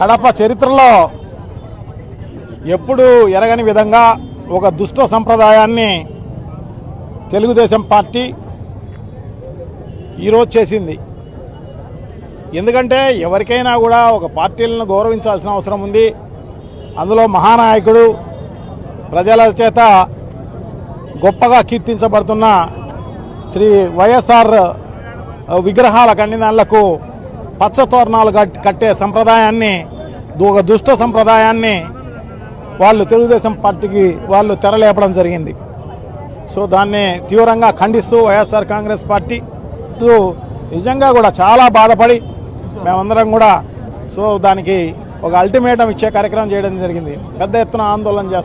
కడప చరిత్రలో ఎప్పుడు ఎరగని విధంగా ఒక దుష్ట సంప్రదాయాన్ని తెలుగుదేశం పార్టీ ఈరోజు చేసింది. ఎందుకంటే ఎవరికైనా కూడా ఒక పార్టీలను గౌరవించాల్సిన అవసరం ఉంది. అందులో మహానాయకుడు ప్రజల చేత గొప్పగా కీర్తించబడుతున్న శ్రీ వైఎస్ఆర్ విగ్రహాల కన్నిదానులకు పచ్చ తోరణాలు కట్- కట్టే సంప్రదాయాన్ని ఒక దుష్ట సంప్రదాయాన్ని వాళ్ళు తెలుగుదేశం పార్టీకి వాళ్ళు తెరలేపడం జరిగింది. సో దాన్ని తీవ్రంగా ఖండిస్తూ వైఎస్ఆర్ కాంగ్రెస్ పార్టీ నిజంగా కూడా చాలా బాధపడి మేమందరం కూడా సో దానికి ఒక అల్టిమేటం ఇచ్చే కార్యక్రమం చేయడం జరిగింది. పెద్ద ఎత్తున ఆందోళన చేస్తాం